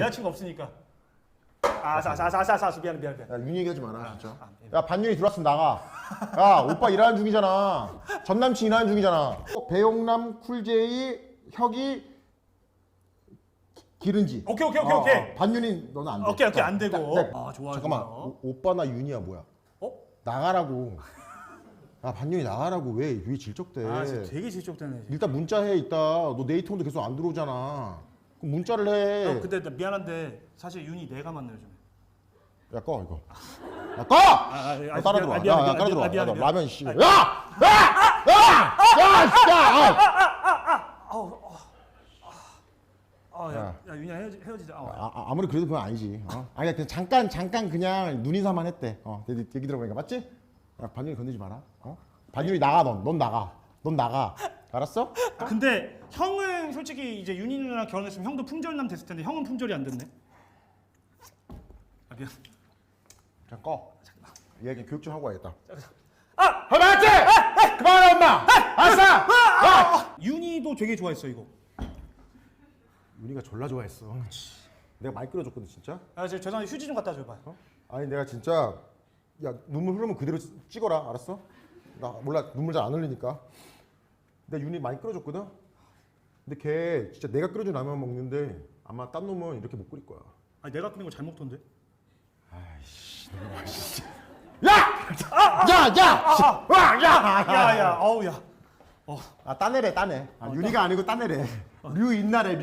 여자친구 없으니까. 아 사 사 사 사 사 미안 미안 미안. 야 윤희 얘기하지 마라 진짜. 아, 미안. 야 반윤이 들어왔으면 나가. 야 오빠 일하는 중이잖아. 전 남친 일하는 중이잖아. 어, 배용남, 쿨제이, 혁이, 기른지. 오케이 오케이 오케이 오케이. 반윤이 너는 안 돼. 오케이 오케이 안 자, 되고. 자, 자, 아 좋아 잠깐만 좋아. 오, 오빠 나 윤희야 뭐야? 어? 나가라고. 야 반윤이 나가라고 왜 왜 질적대? 아 진짜 되게 질적되네. 일단 문자 해 있다. 너 네이트온도 계속 안 들어오잖아. 그럼 문자를 해. 형 근데 나 미안한데 사실 윤이 내가 만나요 좀. 야꺼 이거. 야 꺼! 아, 아, 야, 아, 따라 들어와. 아, 야, 야, 따라 들어와. 아, 야. 라면 씨. 야! 야! 야! 야! 야! 아, 야, 야. 야, 윤이야 헤어지, 헤어지자. 아, 아, 아, 아무리 그래도 그건 아니지. 어? 아니 그냥 잠깐 잠깐 그냥 눈인사만 했대. 어, 얘기, 얘기 들어보니까 맞지? 야, 반윤이 건드지 마라. 어? 반윤이 나가 넌. 넌 나가. 넌 나가. 알았어? 근데 형은 솔직히 이제 윤희 누나랑 결혼했으면 형도 품절남 됐을 텐데 형은 품절이 안 됐네. 아 미안. 자 꺼. 얘기 교육 좀 하고 와야겠다. 아! 아 맞지? 그만해 엄마. 알았어. 야! 윤희도 되게 좋아했어 이거. 윤이가 졸라 좋아했어. 내가 많이 끌어줬거든 진짜. 아, 저 죄송한데 휴지 좀 갖다 줘봐. 어? 아니 내가 진짜 야 눈물 흐르면 그대로 찍- 찍어라 알았어? 나 몰라 눈물 잘 안 흘리니까 내가 윤이 많이 끓여줬거든 근데 걔 진짜 내가 끓여준 라면 먹는데 아마 딴 놈은 이렇게 못 끓일 거야 아니 내가 끓인 거 잘 먹던데. 야! 야! 야! 와! 야! 야야, 어우 야. 어. 아 따내래 따내 아, 윤이가 아니고 따내래 류 인나래